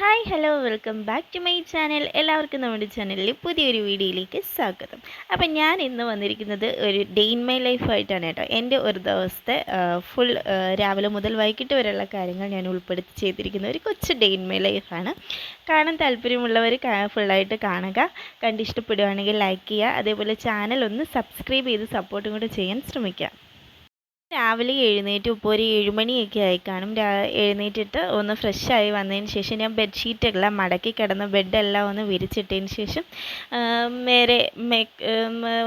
Hi hello welcome back to my channel എല്ലാവർക്കും നമ്മുടെ ചാനലിൽ പുതിയൊരു വീഡിയോയിലേക്ക് സ്വാഗതം. അപ്പം ഞാൻ ഇന്ന് വന്നിരിക്കുന്നത് ഒരു ഡേ ഇൻ മൈ ലൈഫായിട്ടാണ് കേട്ടോ. എന്റെ ഒരു ദിവസത്തെ ഫുൾ രാവിലെ മുതൽ വൈകിട്ട് വരെയുള്ള കാര്യങ്ങൾ ഞാൻ ഉൾപ്പെടുത്തി ചെയ്തിരിക്കുന്ന ഒരു കൊച്ച് ഡേ ഇൻ മൈ ലൈഫാണ് കാണാൻ താല്പര്യമുള്ളവർ ഫുള്ളായിട്ട് കാണുക. കണ്ടിഷ്ടപ്പെടുകയാണെങ്കിൽ ലൈക്ക് ചെയ്യുക. അതേപോലെ ചാനൽ ഒന്ന് സബ്സ്ക്രൈബ് ചെയ്ത് സപ്പോർട്ടും കൂടെ ചെയ്യാൻ ശ്രമിക്കുക. രാവിലെ എഴുന്നേറ്റ് ഇപ്പോൾ ഒരു ഏഴുമണിയൊക്കെ ആയി കാണും എഴുന്നേറ്റിട്ട് ഒന്ന് ഫ്രഷായി വന്നതിന് ശേഷം ഞാൻ ബെഡ്ഷീറ്റെല്ലാം മടക്കി കിടന്ന് ബെഡെല്ലാം ഒന്ന് വിരിച്ചിട്ടതിന് ശേഷം നേരെ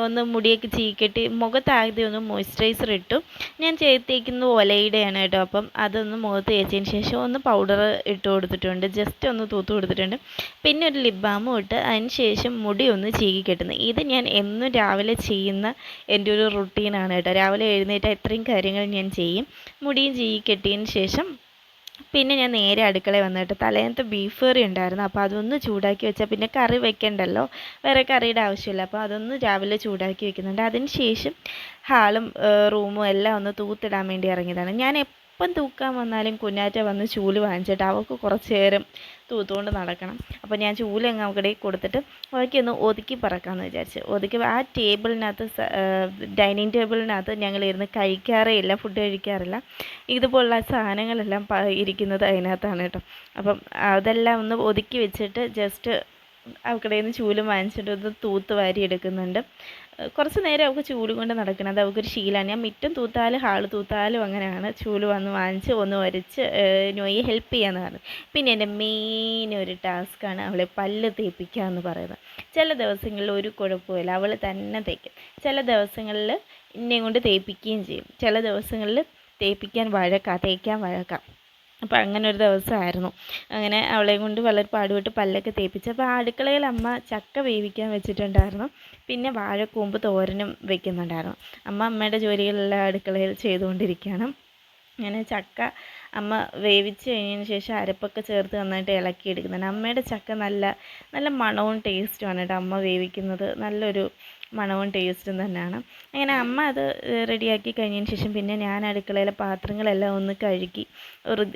ഒന്ന് മുടിയൊക്കെ ചീക്കിട്ടി മുഖത്താകെ ഒന്ന് മോയ്സ്ചറൈസർ ഇട്ടു. ഞാൻ ചേർത്തേക്കുന്നത് ഒലയുടെയാണ് കേട്ടോ. അപ്പം അതൊന്ന് മുഖത്ത് തേച്ചതിന് ശേഷം ഒന്ന് പൗഡർ ഇട്ട് കൊടുത്തിട്ടുണ്ട്. ജസ്റ്റ് ഒന്ന് തൂത്ത് കൊടുത്തിട്ടുണ്ട്. പിന്നെ ഒരു ലിപ് ബാമും ഇട്ട് അതിന് ശേഷം മുടി ഒന്ന് ചീകി കെട്ടുന്നത് ഇത് ഞാൻ എന്നും രാവിലെ ചെയ്യുന്ന എന്റെ ഒരു റുട്ടീനാണ് കേട്ടോ. രാവിലെ എഴുന്നേറ്റ് ഇത്രയും കാര്യങ്ങൾ ഞാൻ ചെയ്യും. മുടിയും ചെയ്യി കെട്ടിയതിന് ശേഷം പിന്നെ ഞാൻ നേരെ അടുക്കള വന്നിട്ട് തലേന്നത്തെ ബീഫ് കറി ഉണ്ടായിരുന്നു. അപ്പോൾ അതൊന്ന് ചൂടാക്കി വെച്ചാൽ പിന്നെ കറി വെക്കണ്ടല്ലോ. വേറെ കറിയുടെ ആവശ്യമില്ല. അപ്പോൾ അതൊന്ന് രാവിലെ ചൂടാക്കി വെക്കുന്നുണ്ട്. അതിന് ശേഷം ഹാളും റൂമും എല്ലാം ഒന്ന് തൂത്തിടാൻ വേണ്ടി ഇറങ്ങിയതാണ്. ഞാൻ എപ്പം തൂക്കാൻ വന്നാലും കുഞ്ഞാറ്റ വന്ന് ചൂൽ വാങ്ങിച്ചിട്ട് അവൾക്ക് കുറച്ച് നേരം തൂത്തുകൊണ്ട് നടക്കണം. അപ്പോൾ ഞാൻ ചൂൽ അങ്ങ് അവിടെ കൊടുത്തിട്ട് അവൾക്ക് ഒന്ന് ഒതുക്കി പറക്കാമെന്ന് വിചാരിച്ചു. ഒതുക്കി ആ ടേബിളിനകത്ത് ഡൈനിങ് ടേബിളിനകത്ത് ഞങ്ങൾ ഇരുന്ന് കഴിക്കാറേ ഇല്ല ഫുഡ് കഴിക്കാറില്ല. ഇതുപോലുള്ള സാധനങ്ങളെല്ലാം ഇരിക്കുന്നത് അതിനകത്താണ് കേട്ടോ. അപ്പം അതെല്ലാം ഒന്ന് ഒതുക്കി വെച്ചിട്ട് ജസ്റ്റ് അവക്കടെ നിന്ന് ചൂലും വാങ്ങിച്ചിട്ട് ഒന്ന് തൂത്ത് വാരി എടുക്കുന്നുണ്ട് കുറച്ച് നേരം അവൾക്ക് ചൂൽ കൊണ്ട് നടക്കുന്നത്. അവൾക്കൊരു ശീലമാണ്. ഞാൻ മിറ്റം തൂത്താലും ഹാൾ തൂത്താലും അങ്ങനെയാണ്. ചൂൽ വന്ന് വാങ്ങിച്ച് ഒന്ന് വരച്ച് നോയെ ഹെൽപ്പ് ചെയ്യാന്ന് പറഞ്ഞു പിന്നെ എന്റെ മെയിൻ ഒരു ടാസ്ക്കാണ് അവളെ പല്ല് തേപ്പിക്കുക എന്ന് പറയുന്നത്. ചില ദിവസങ്ങളിൽ ഒരു കുഴപ്പമില്ല അവൾ തന്നെ തേക്കും. ചില ദിവസങ്ങളിൽ എന്നെ കൊണ്ട് തേപ്പിക്കുകയും ചെയ്യും. ചില ദിവസങ്ങളിൽ തേപ്പിക്കാൻ വഴക്കാം തേക്കാൻ വഴക്കാം. അപ്പോൾ അങ്ങനെ ഒരു ദിവസമായിരുന്നു. അങ്ങനെ അവളെയും കൊണ്ട് വളരെ പാടുപെട്ട് പല്ലൊക്കെ തേപ്പിച്ച് അപ്പോൾ അടുക്കളയിൽ അമ്മ ചക്ക വേവിക്കാൻ വെച്ചിട്ടുണ്ടായിരുന്നു. പിന്നെ വാഴക്കൂമ്പ് തോരനും വെക്കുന്നുണ്ടായിരുന്നു. അമ്മ അമ്മയുടെ ജോലികളെല്ലാം അടുക്കളയിൽ ചെയ്തുകൊണ്ടിരിക്കുകയാണ്. അങ്ങനെ ചക്ക അമ്മ വേവിച്ച് കഴിഞ്ഞതിന് ശേഷം അരപ്പൊക്കെ ചേർത്ത് നന്നായിട്ട് ഇളക്കി എടുക്കുന്നുണ്ട്. അമ്മയുടെ ചക്ക നല്ല നല്ല മണവും ടേസ്റ്റുമാണ് കേട്ടോ അമ്മ വേവിക്കുന്നത്. നല്ലൊരു മണവും ടേസ്റ്റും തന്നെയാണ്. അങ്ങനെ അമ്മ അത് റെഡിയാക്കി കഴിഞ്ഞതിന് ശേഷം പിന്നെ ഞാൻ അടുക്കളയിലെ പാത്രങ്ങളെല്ലാം ഒന്ന് കഴുകി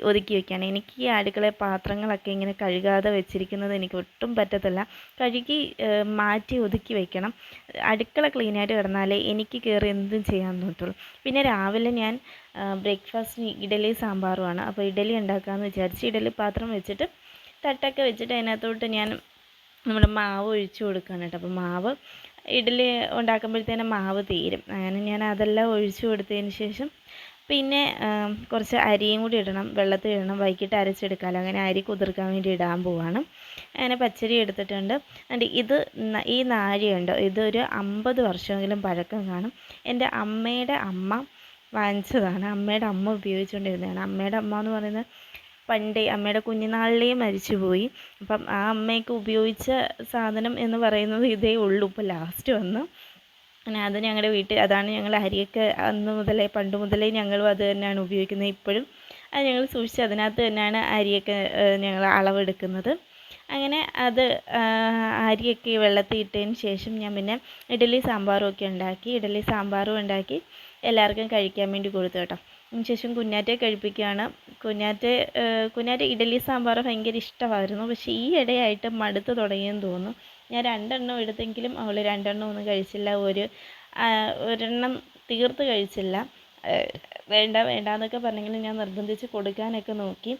ഒതുക്കി വെക്കുകയാണ്. എനിക്ക് ഈ അടുക്കളയിലെ പാത്രങ്ങളൊക്കെ ഇങ്ങനെ കഴുകാതെ വെച്ചിരിക്കുന്നത് എനിക്ക് ഒട്ടും പറ്റത്തില്ല. കഴുകി മാറ്റി ഒതുക്കി വെക്കണം. അടുക്കള ക്ലീനായിട്ട് കിടന്നാലേ എനിക്ക് കയറി എന്തും ചെയ്യാൻ തോന്നത്തുള്ളൂ പിന്നെ രാവിലെ ഞാൻ ബ്രേക്ക്ഫാസ്റ്റിന് ഇഡലി സാമ്പാറുമാണ്. അപ്പോൾ ഇഡലി ഉണ്ടാക്കാമെന്ന് വിചാരിച്ച് ഇഡലി പാത്രം വെച്ചിട്ട് തട്ടൊക്കെ വെച്ചിട്ട് അതിനകത്തോട്ട് ഞാൻ നമ്മുടെ മാവ് ഒഴിച്ചു കൊടുക്കുകയാണ് കേട്ടോ. അപ്പോൾ മാവ് ഇഡലി ഉണ്ടാക്കുമ്പോഴത്തേനും മാവ് തീരും. അങ്ങനെ ഞാൻ അതെല്ലാം ഒഴിച്ചു കൊടുത്തതിന് ശേഷം പിന്നെ കുറച്ച് അരിയും കൂടി ഇടണം. വെള്ളത്തിൽ ഇടണം. വൈകിട്ട് അരച്ചെടുക്കാമല്ലോ. അങ്ങനെ അരി കുതിർക്കാൻ വേണ്ടി ഇടാൻ പോവാണ്. അങ്ങനെ പച്ചരി എടുത്തിട്ടുണ്ട്. എന്നിട്ട് ഇത് ഈ നാഴിയുണ്ട് ഇതൊരു അമ്പത് വർഷമെങ്കിലും പഴക്കം കാണും. എന്റെ അമ്മയുടെ അമ്മ വാങ്ങിച്ചതാണ്. അമ്മയുടെ അമ്മ ഉപയോഗിച്ചുകൊണ്ടിരുന്നതാണ്. അമ്മയുടെ അമ്മ എന്ന് പറയുന്നത് പണ്ടേ അമ്മയുടെ കുഞ്ഞുനാളിലേ മരിച്ചുപോയി. അപ്പം ആ അമ്മയൊക്കെ ഉപയോഗിച്ച സാധനം എന്ന് പറയുന്നത് ഇതേ ഉള്ളൂ. ഇപ്പോൾ ലാസ്റ്റ് വന്ന്. അങ്ങനെ അത് ഞങ്ങളുടെ വീട്ടിൽ അതാണ് ഞങ്ങൾ അരിയൊക്കെ അന്ന് മുതലേ പണ്ട് മുതലേ ഞങ്ങളും അത് തന്നെയാണ് ഉപയോഗിക്കുന്നത് ഇപ്പോഴും. അത് ഞങ്ങൾ സൂക്ഷിച്ച് അതിനകത്ത് തന്നെയാണ് അരിയൊക്കെ ഞങ്ങൾ അളവെടുക്കുന്നത്. അങ്ങനെ അത് അരിയൊക്കെ വെള്ളത്തിൽ ഇട്ടതിന് ശേഷം ഞാൻ പിന്നെ ഇഡലി സാമ്പാറും ഒക്കെ ഉണ്ടാക്കി ഇഡലി സാമ്പാറും ഉണ്ടാക്കി എല്ലാവർക്കും കഴിക്കാൻ വേണ്ടി കൊടുത്തു കേട്ടോ. ശേഷം കുഞ്ഞാറ്റെ കഴിപ്പിക്കുകയാണ്. കുഞ്ഞാറ്റെ കുഞ്ഞാറ്റെ ഇഡലി സാമ്പാർ ഭയങ്കര ഇഷ്ടമായിരുന്നു. പക്ഷേ ഈ ഇടയായിട്ട് മടുത്ത് തുടങ്ങിയെന്ന് തോന്നുന്നു. ഞാൻ രണ്ടെണ്ണം എടുത്തെങ്കിലും അവൾ രണ്ടെണ്ണം ഒന്നും കഴിച്ചില്ല. ഒരു ഒരെണ്ണം തീർത്ത് കഴിച്ചില്ല. വേണ്ട വേണ്ട എന്നൊക്കെ പറഞ്ഞെങ്കിലും ഞാൻ നിർബന്ധിച്ച് കൊടുക്കാനൊക്കെ നോക്കി.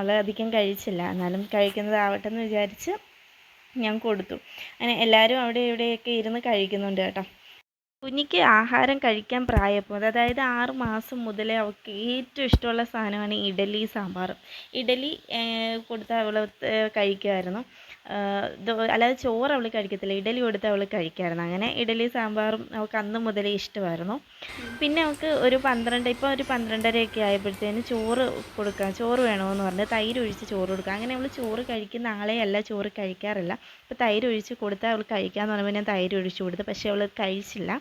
അവൾ അധികം കഴിച്ചില്ല. എന്നാലും കഴിക്കുന്നതാവട്ടെ എന്ന് വിചാരിച്ച് ഞാൻ കൊടുത്തു. അങ്ങനെ എല്ലാവരും അവിടെ ഇവിടെയൊക്കെ ഇരുന്ന് കഴിക്കുന്നുണ്ട് കേട്ടോ. കുഞ്ഞിക്ക് ആഹാരം കഴിക്കാൻ പ്രായപ്പോൾ അതായത് ആറ് മാസം മുതലേ അവൾക്ക് ഏറ്റവും ഇഷ്ടമുള്ള സാധനമാണ് ഇഡലി സാമ്പാർ. ഇഡലി കൊടുത്ത് അവൾ കഴിക്കുമായിരുന്നു അല്ലാതെ ചോറ് അവൾ കഴിക്കത്തില്ല ഇഡലി കൊടുത്ത് അവൾ കഴിക്കായിരുന്നു അങ്ങനെ ഇഡലി സാമ്പാറും അവൾക്ക് അന്ന് മുതലേ ഇഷ്ടമായിരുന്നു. പിന്നെ അവൾക്ക് ഒരു പന്ത്രണ്ട് ഇപ്പോൾ ഒരു പന്ത്രണ്ടരയൊക്കെ ആയപ്പോഴത്തേന് ചോറ് കൊടുക്കാം ചോറ് വേണമെന്ന് പറഞ്ഞ് തൈര് ഒഴിച്ച് ചോറ് കൊടുക്കുക അങ്ങനെ അവൾ ചോറ് കഴിക്കുന്ന ആളെ അല്ല ചോറ് കഴിക്കാറില്ല. അപ്പോൾ തൈര് ഒഴിച്ച് കൊടുത്താൽ അവൾ കഴിക്കാമെന്ന് പറഞ്ഞപ്പോൾ ഞാൻ തൈര് ഒഴിച്ച് കൊടുത്തു പക്ഷേ അവൾ കഴിച്ചില്ല.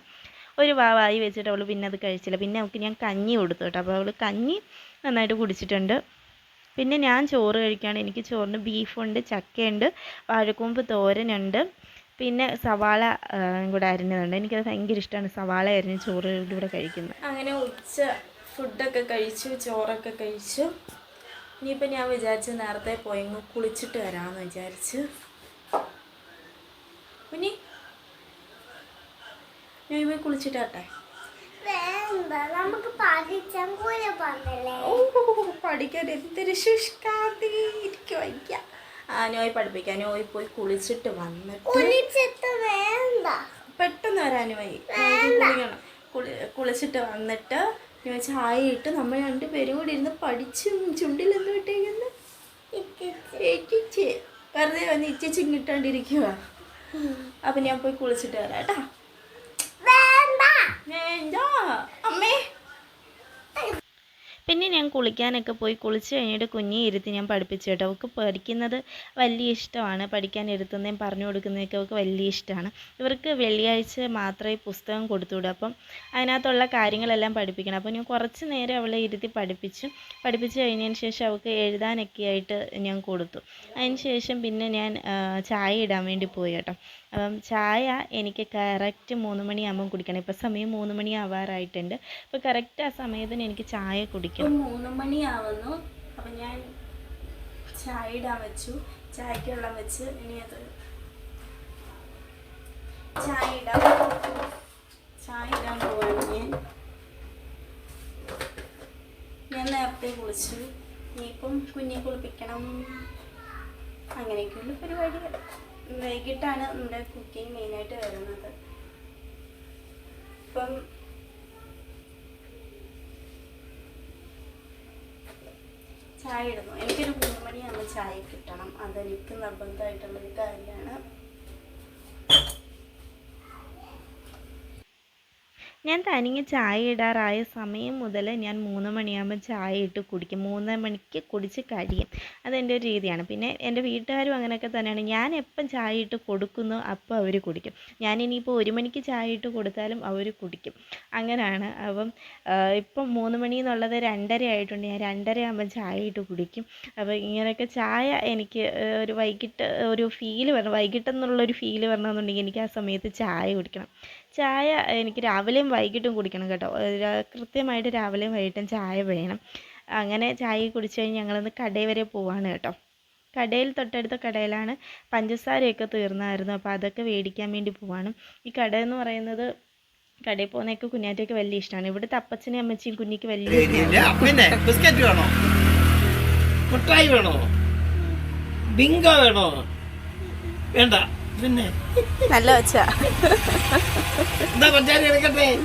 ഒരു വാവായി വെച്ചിട്ട് അവൾ പിന്നെ അത് കഴിച്ചില്ല. പിന്നെ അവൾക്ക് ഞാൻ കഞ്ഞി കൊടുത്തു കേട്ടോ. അപ്പോൾ അവൾ കഞ്ഞി നന്നായിട്ട് കുടിച്ചിട്ടുണ്ട്. പിന്നെ ഞാൻ ചോറ് കഴിക്കുകയാണ് എനിക്ക് ചോറിന് ബീഫുണ്ട് ചക്കയുണ്ട് വാഴക്കൂമ്പ് തോരനുണ്ട് പിന്നെ സവാള കൂടെ അരിഞ്ഞതുണ്ട്. എനിക്കത് ഭയങ്കര ഇഷ്ടമാണ് സവാള അരിഞ്ഞ് ചോറ് കൂടെ കഴിക്കുന്നത്. അങ്ങനെ ഉച്ച ഫുഡൊക്കെ കഴിച്ചു ചോറൊക്കെ കഴിച്ചു. ഇനിയിപ്പോൾ ഞാൻ വിചാരിച്ച് നേരത്തെ പോയി കുളിച്ചിട്ട് വരാമെന്ന് വിചാരിച്ച് കുഞ്ഞി ഞാൻ പോയി കുളിച്ചിട്ട് വരട്ടെ നമുക്ക് പഠിച്ചാൽ കൂടെ പറഞ്ഞല്ലേ ഓ പഠിക്കാൻ എന്തൊരു ശുഷ്കാന്തി. എനിക്ക് വയ്യ. ആ നോയ് പഠിപ്പിക്കാൻ നോയ് പോയി കുളിച്ചിട്ട് വന്നിട്ട് പെട്ടെന്ന് വരാനും വൈ കുളിക്കണം. കുളി കുളിച്ചിട്ട് വന്നിട്ട് ഞാൻ ചായ ഇട്ട് നമ്മൾ രണ്ടുപേരും കൂടി ഇരുന്ന് പഠിച്ചും ചുണ്ടിലൊന്നും ഇട്ടേക്കുന്നു ഏറ്റിച്ച് വെറുതെ വന്ന് ഇച്ചിച്ച് ഇങ്ങിട്ടോണ്ടിരിക്കുക അപ്പൊ ഞാൻ പോയി കുളിച്ചിട്ട് വരാം കേട്ടാ. പിന്നെ ഞാൻ കുളിക്കാനൊക്കെ പോയി കുളിച്ച് കഴിഞ്ഞിട്ട് കുഞ്ഞി ഇരുത്തി ഞാൻ പഠിപ്പിച്ചു കേട്ടോ. അവൾക്ക് പഠിക്കുന്നത് വലിയ ഇഷ്ടമാണ്. പഠിക്കാൻ ഇരുത്തുന്നതും പറഞ്ഞു കൊടുക്കുന്നതൊക്കെ അവൾക്ക് വലിയ ഇഷ്ടമാണ്. ഇവർക്ക് വെള്ളിയാഴ്ച മാത്രമേ പുസ്തകം കൊടുത്തുവിടൂ അപ്പം അതിനകത്തുള്ള കാര്യങ്ങളെല്ലാം പഠിപ്പിക്കണം. അപ്പോൾ ഞാൻ കുറച്ച് നേരം അവളെ ഇരുത്തി പഠിപ്പിച്ചു. പഠിപ്പിച്ച് കഴിഞ്ഞതിന് ശേഷം അവൾക്ക് എഴുതാനൊക്കെ ആയിട്ട് ഞാൻ കൊടുത്തു. അതിന് ശേഷം പിന്നെ ഞാൻ ചായ ഇടാൻ വേണ്ടി പോയി കേട്ടോ. അപ്പം ചായ എനിക്ക് കറക്റ്റ് മൂന്ന് മണിയാകുമ്പം കുടിക്കണം. ഇപ്പം സമയം മൂന്ന് മണി ആവാറായിട്ടുണ്ട് അപ്പോൾ കറക്റ്റ് ആ സമയത്തിന് എനിക്ക് ചായ കുടിക്കണം. മൂന്ന് മണിയാവുന്നു. അപ്പം ഞാൻ ചായ ഇടാൻ വെച്ചു. ചായക്ക് വെള്ളം വെച്ച് ഇനി അത് ചായ ഇടാൻ ചായ ഇടാൻ പോവാണ് ഞാൻ. ഞാൻ നേരത്തെ കുളിച്ചു. ഇനിയിപ്പം കുഞ്ഞെ കുളിപ്പിക്കണം. അങ്ങനെയൊക്കെയുള്ള പരിപാടികൾ. വൈകിട്ടാണ് നമ്മുടെ കുക്കിംഗ് മെയിനായിട്ട് വരുന്നത്. ഇപ്പം ചായ ഇടുന്നു. എനിക്കൊരു മൂന്ന് മണിയാകുമ്പോൾ ചായ കിട്ടണം. അതെനിക്ക് നിർബന്ധമായിട്ടുള്ളൊരു കാര്യമാണ്. ഞാൻ തനിയെ ചായ ഇടാറായ സമയം മുതൽ ഞാൻ മൂന്ന് മണിയാകുമ്പോൾ ചായ ഇട്ട് കുടിക്കും. മൂന്ന് മണിക്ക് കുടിച്ച് കഴിയും. അതെന്റെ ഒരു രീതിയാണ്. പിന്നെ എന്റെ വീട്ടുകാരും അങ്ങനെയൊക്കെ തന്നെയാണ്. ഞാൻ എപ്പം ചായ ഇട്ട് കൊടുക്കുന്നു അപ്പോൾ അവർ കുടിക്കും. ഞാൻ ഇനിയിപ്പോൾ ഒരു മണിക്ക് ചായ ഇട്ട് കൊടുത്താലും അവർ കുടിക്കും. അങ്ങനെയാണ്. അപ്പം ഇപ്പം മൂന്ന് മണി എന്നുള്ളത് രണ്ടര ആയിട്ടുണ്ട്. ഞാൻ രണ്ടര ആകുമ്പോൾ ചായ ഇട്ട് കുടിക്കും. അപ്പോൾ ഇങ്ങനെയൊക്കെ ചായ എനിക്ക് ഒരു വൈകിട്ട് ഒരു ഫീൽ വരണം. വൈകിട്ടെന്നുള്ളൊരു ഫീൽ വരണമെന്നുണ്ടെങ്കിൽ എനിക്ക് ആ സമയത്ത് ചായ കുടിക്കണം. ചായ എനിക്ക് രാവിലെയും വൈകിട്ടും കുടിക്കണം കേട്ടോ. കൃത്യമായിട്ട് രാവിലെയും വൈകിട്ടും ചായ വേണം. അങ്ങനെ ചായ കുടിച്ച് കഴിഞ്ഞ് ഞങ്ങളൊന്ന് കടയിൽ വരെ പോവാണ് കേട്ടോ. കടയിൽ തൊട്ടടുത്ത കടയിലാണ് പഞ്ചസാരയൊക്കെ തീർന്നായിരുന്നു. അപ്പോൾ അതൊക്കെ മേടിക്കാൻ വേണ്ടി പോവാണ്. ഈ കട എന്ന് പറയുന്നത് കടയിൽ പോകുന്നതൊക്കെ കുഞ്ഞാറ്റയ്ക്ക് വലിയ ഇഷ്ടമാണ്. ഇവിടുത്തെ അപ്പച്ചനെയും അമ്മച്ചിയും കുഞ്ഞിക്ക് വലിയ ഇഷ്ടമാണ് ബിസ്ക്കറ്റ് വേണോ? വേണോ? വേണോ? വേണ്ട. പിന്നെ. നല്ല എടുക്കട്ടെ.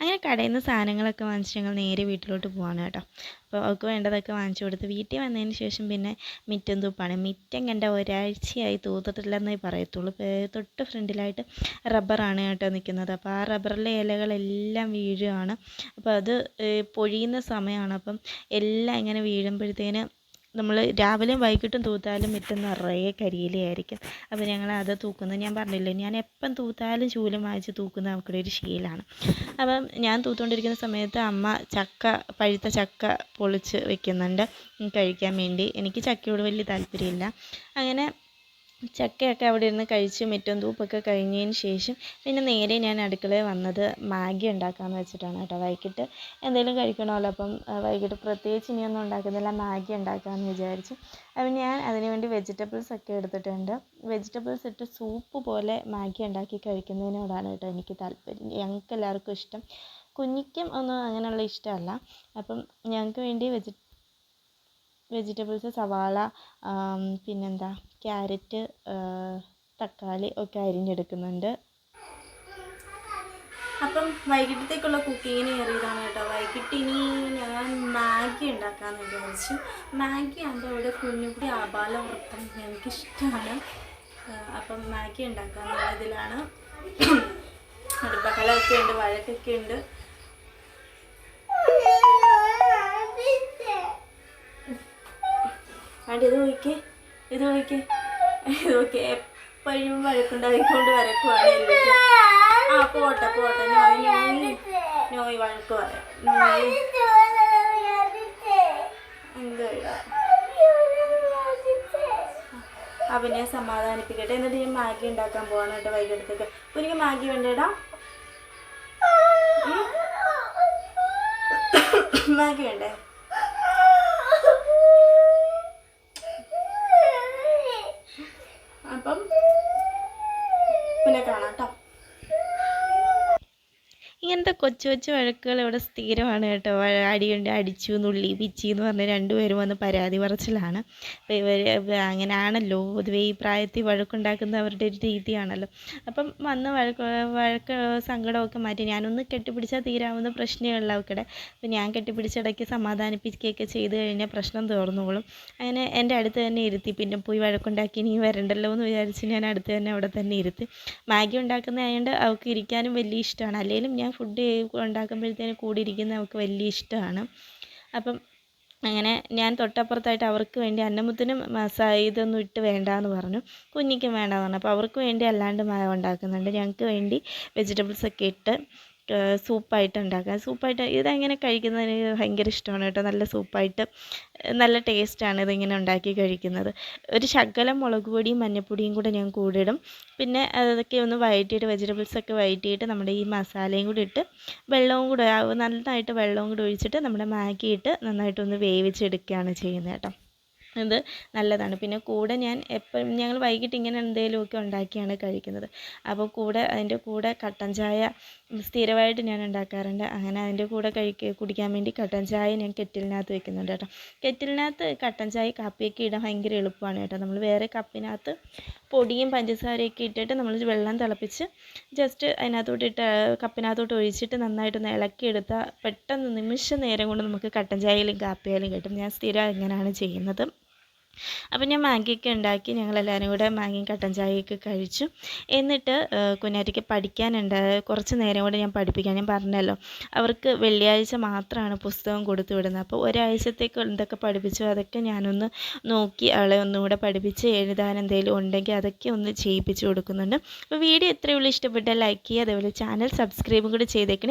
അങ്ങനെ കടയിൽ നിന്ന് സാധനങ്ങളൊക്കെ വാങ്ങിച്ച് ഞങ്ങൾ നേരെ വീട്ടിലോട്ട് പോവാണ് കേട്ടോ. അപ്പോൾ അവൾക്ക് വേണ്ടതൊക്കെ വാങ്ങിച്ചു കൊടുത്ത് വീട്ടിൽ വന്നതിന് ശേഷം പിന്നെ മിറ്റം തൂപ്പാണ്. മിറ്റം കണ്ട ഒരാഴ്ചയായി തൂത്തിട്ടില്ലെന്നേ പറയത്തുള്ളൂ. പേ- തൊട്ട് ഫ്രണ്ടിലായിട്ട് റബ്ബറാണ് കേട്ടോ നിൽക്കുന്നത്. അപ്പോൾ ആ റബ്ബറിലെ ഇലകളെല്ലാം വീഴുകയാണ്. അപ്പോൾ അത് പൊഴിയുന്ന സമയമാണ്. അപ്പം എല്ലാം ഇങ്ങനെ വീഴുമ്പോഴത്തേന് നമ്മൾ രാവിലെയും വൈകിട്ടും തൂത്താലും മുറ്റം നിറയെ കരിയിലയായിരിക്കും. അപ്പോൾ ഞങ്ങൾ അത് തൂക്കുന്നത് ഞാൻ പറഞ്ഞില്ലേ ഞാൻ എപ്പം തൂത്താലും ചൂലും വാങ്ങിച്ച് തൂക്കുന്ന അവൾക്കുടെ ഒരു ശീലമാണ് അപ്പം ഞാൻ തൂത്തുകൊണ്ടിരിക്കുന്ന സമയത്ത് അമ്മ ചക്ക പഴുത്ത ചക്ക പൊളിച്ച് വെക്കുന്നുണ്ട്. കഴിക്കാൻ വേണ്ടി. എനിക്ക് ചക്കയോട് വലിയ താല്പര്യമില്ല. അങ്ങനെ ചക്കയൊക്കെ അവിടെ ഇരുന്ന് കഴിച്ച് മുറ്റം തൂപ്പൊക്കെ കഴിഞ്ഞതിന് ശേഷം പിന്നെ നേരെ ഞാൻ അടുക്കളയിൽ വന്നത് മാഗി ഉണ്ടാക്കാമെന്ന് വെച്ചിട്ടാണ് കേട്ടോ. വൈകിട്ട് എന്തെങ്കിലും കഴിക്കണമല്ലോ. അപ്പം വൈകിട്ട് പ്രത്യേകിച്ച് ഇനിയൊന്നും ഉണ്ടാക്കുന്നില്ല. മാഗി ഉണ്ടാക്കാമെന്ന് വിചാരിച്ചു. അപ്പം ഞാൻ അതിനുവേണ്ടി വെജിറ്റബിൾസ് ഒക്കെ എടുത്തിട്ടുണ്ട്. വെജിറ്റബിൾസ് ഇട്ട് സൂപ്പ് പോലെ മാഗി ഉണ്ടാക്കി കഴിക്കുന്നതിനോടാണ് കേട്ടോ എനിക്ക് താല്പര്യം. ഞങ്ങൾക്ക് എല്ലാവർക്കും ഇഷ്ടം. കുഞ്ഞിക്കും ഒന്നും അങ്ങനെയുള്ള ഇഷ്ടമല്ല. അപ്പം ഞങ്ങൾക്ക് വേണ്ടി വെജി വെജിറ്റബിൾസ് സവാള പിന്നെന്താ? ക്യാരറ്റ് തക്കാളി ഒക്കെ അരിഞ്ഞെടുക്കുന്നുണ്ട്. അപ്പം വൈകിട്ടത്തേക്കുള്ള കുക്കിങ്ങിന് കയറിയതാണ് കേട്ടോ. വൈകിട്ട് ഇനി ഞാൻ മാഗി ഉണ്ടാക്കാമെന്ന് വിചാരിച്ചു. മാഗി ആകുമ്പോൾ ഇവിടെ കുഞ്ഞുകുടി ആപാല വൃത്തം എനിക്കിഷ്ടമാണ് അപ്പം മാഗി ഉണ്ടാക്കാമെന്നുള്ള ഇതിലാണ്. ഒരു ബഹളമൊക്കെ ഉണ്ട് വഴക്കൊക്കെ ഉണ്ട്. വേണ്ടത് നോക്കിയേ ഇത് നോക്കിക്കേ ഇത് നോക്കിയേ. എപ്പോഴും വഴക്കുണ്ടായിക്കൊണ്ട് വരക്കുവാണ് ആ പോട്ടെ പോട്ടെ. നോയ് നോയ് നോയ് വഴക്ക് പറയാം. നോയ്. എന്താ അവനെ സമാധാനിപ്പിക്കട്ടെ. എന്നിട്ട് ഞാൻ മാഗി ഉണ്ടാക്കാൻ പോവാണ് കേട്ടോ വൈകിട്ടത്തേക്ക്. എനിക്ക് മാഗി വേണ്ടേടാ. മാഗി വേണ്ടേ? അപ്പം കൊച്ചു കൊച്ചു വഴക്കുകൾ ഇവിടെ സ്ഥിരമാണ് കേട്ടോ. അടിയുണ്ട് അടിച്ചു നുള്ളി പിച്ചി എന്ന് പറഞ്ഞ രണ്ടുപേരും വന്ന് പരാതി പറച്ചിലാണ്. അപ്പോൾ ഇവർ അങ്ങനെയാണല്ലോ. പൊതുവേ ഈ പ്രായത്തിൽ വഴക്കുണ്ടാക്കുന്ന അവരുടെ ഒരു രീതിയാണല്ലോ. അപ്പം വന്ന് വഴക്ക് വഴക്ക് സങ്കടമൊക്കെ മാറ്റി ഞാനൊന്ന് കെട്ടിപ്പിടിച്ചാൽ തീരാവുന്ന പ്രശ്നമുള്ള അവക്കടെ. അപ്പോൾ ഞാൻ കെട്ടിപ്പിടിച്ചിടയ്ക്ക് സമാധാനിപ്പിക്കുകയൊക്കെ ചെയ്ത് കഴിഞ്ഞാൽ പ്രശ്നം തീർന്നോളും. അങ്ങനെ എന്റെ അടുത്ത് തന്നെ ഇരുത്തി. പിന്നെ പോയി വഴക്കുണ്ടാക്കി ഇനി വരണ്ടല്ലോ എന്ന് വിചാരിച്ച് ഞാൻ അടുത്ത് തന്നെ അവിടെ തന്നെ ഇരുത്തി. മാഗി ഉണ്ടാക്കുന്നതായതുകൊണ്ട് അവൾക്ക് ഇരിക്കാനും വലിയ ഇഷ്ടമാണ്. അല്ലെങ്കിലും ഞാൻ ഫുഡ് ഉണ്ടാക്കുമ്പോഴത്തേനും കൂടി ഇരിക്കുന്നത് അവൾക്ക് വലിയ ഇഷ്ടമാണ്. അപ്പം അങ്ങനെ ഞാൻ തൊട്ടപ്പുറത്തായിട്ട് അവർക്ക് വേണ്ടി അന്നമുത്തിനും മസാ ഇതൊന്നും ഇട്ട് വേണ്ട എന്ന് പറഞ്ഞു. കുഞ്ഞിക്കും വേണ്ടാന്ന് പറഞ്ഞു. അപ്പോൾ അവർക്ക് വേണ്ടി അല്ലാണ്ട് ഉണ്ടാക്കുന്നുണ്ട്. ഞങ്ങൾക്ക് വേണ്ടി വെജിറ്റബിൾസ് ഒക്കെ ഇട്ട് സൂപ്പായിട്ട് ഉണ്ടാക്കാം സൂപ്പായിട്ട് ഇതെങ്ങനെ കഴിക്കുന്നതിന് ഭയങ്കര ഇഷ്ടമാണ് കേട്ടോ. നല്ല സൂപ്പായിട്ട് നല്ല ടേസ്റ്റാണ് ഇതിങ്ങനെ ഉണ്ടാക്കി കഴിക്കുന്നത്. ഒരു ശകലം മുളക് പൊടിയും മഞ്ഞൾപ്പൊടിയും കൂടെ ഞാൻ കൂടെ ഇടും പിന്നെ അതൊക്കെ ഒന്ന് വഴറ്റിയിട്ട് വെജിറ്റബിൾസൊക്കെ വഴറ്റിയിട്ട് നമ്മുടെ ഈ മസാലയും കൂടി ഇട്ട് വെള്ളവും കൂടെ നന്നായിട്ട് വെള്ളവും കൂടി ഒഴിച്ചിട്ട് നമ്മുടെ മാഗി ഇട്ട് നന്നായിട്ടൊന്ന് വേവിച്ചെടുക്കുകയാണ് ചെയ്യുന്നത് കേട്ടോ. ഇത് നല്ലതാണ്. പിന്നെ കൂടെ ഞാൻ എപ്പോഴും ഞങ്ങൾ വൈകിട്ട് ഇങ്ങനെ എന്തെങ്കിലുമൊക്കെ ഉണ്ടാക്കിയാണ് കഴിക്കുന്നത്. അപ്പോൾ കൂടെ അതിന്റെ കൂടെ കട്ടൻ ചായ സ്ഥിരമായിട്ട് ഞാൻ ഉണ്ടാക്കാറുണ്ട്. അങ്ങനെ അതിന്റെ കൂടെ കഴിക്കുക കുടിക്കാൻ വേണ്ടി കട്ടൻ ചായ ഞാൻ കെറ്റിലിനകത്ത് വെക്കുന്നുണ്ട് കേട്ടോ. കെറ്റിലിനകത്ത് കട്ടൻ ചായ കാപ്പിയൊക്കെ ഇടാൻ ഭയങ്കര എളുപ്പമാണ് കേട്ടോ. നമ്മൾ വേറെ കപ്പിനകത്ത് പൊടിയും പഞ്ചസാരയൊക്കെ ഇട്ടിട്ട് നമ്മൾ വെള്ളം തിളപ്പിച്ച് ജസ്റ്റ് അതിനകത്തോട്ട് ഇട്ട് കപ്പിനകത്തോട്ട് ഒഴിച്ചിട്ട് നന്നായിട്ടൊന്ന് ഇളക്കിയെടുത്താൽ പെട്ടെന്ന് നിമിഷ നേരം കൊണ്ട് നമുക്ക് കട്ടൻ ചായയിലും കാപ്പിയായാലും കിട്ടും. ഞാൻ സ്ഥിരം ഇങ്ങനെയാണ് ചെയ്യുന്നത്. അപ്പം ഞാൻ മാഗിയൊക്കെ ഉണ്ടാക്കി ഞങ്ങളെല്ലാവരും കൂടെ മാഗിയും കട്ടൻ ചായയൊക്കെ കഴിച്ചു. എന്നിട്ട് കുഞ്ഞാറ്റയ്ക്ക് പഠിക്കാനുണ്ട്. കുറച്ച് നേരം കൂടെ ഞാൻ പഠിപ്പിക്കാൻ ഞാൻ പറഞ്ഞല്ലോ അവർക്ക് വെള്ളിയാഴ്ച മാത്രമാണ് പുസ്തകം കൊടുത്തു വിടുന്നത്. അപ്പോൾ ഒരാഴ്ചത്തേക്ക് എന്തൊക്കെ പഠിപ്പിച്ചു അതൊക്കെ ഞാനൊന്ന് നോക്കി അവളെ ഒന്നുകൂടെ പഠിപ്പിച്ച് എഴുതാൻ എന്തെങ്കിലും ഉണ്ടെങ്കിൽ അതൊക്കെ ഒന്ന് ചെയ്യിപ്പിച്ചു കൊടുക്കുന്നുണ്ട്. അപ്പോൾ വീഡിയോ എത്രയുള്ളൂ ഇഷ്ടപ്പെട്ടാൽ ലൈക്ക് ചെയ്യുക. അതേപോലെ ചാനൽ സബ്സ്ക്രൈബും കൂടി ചെയ്തേക്കണേ.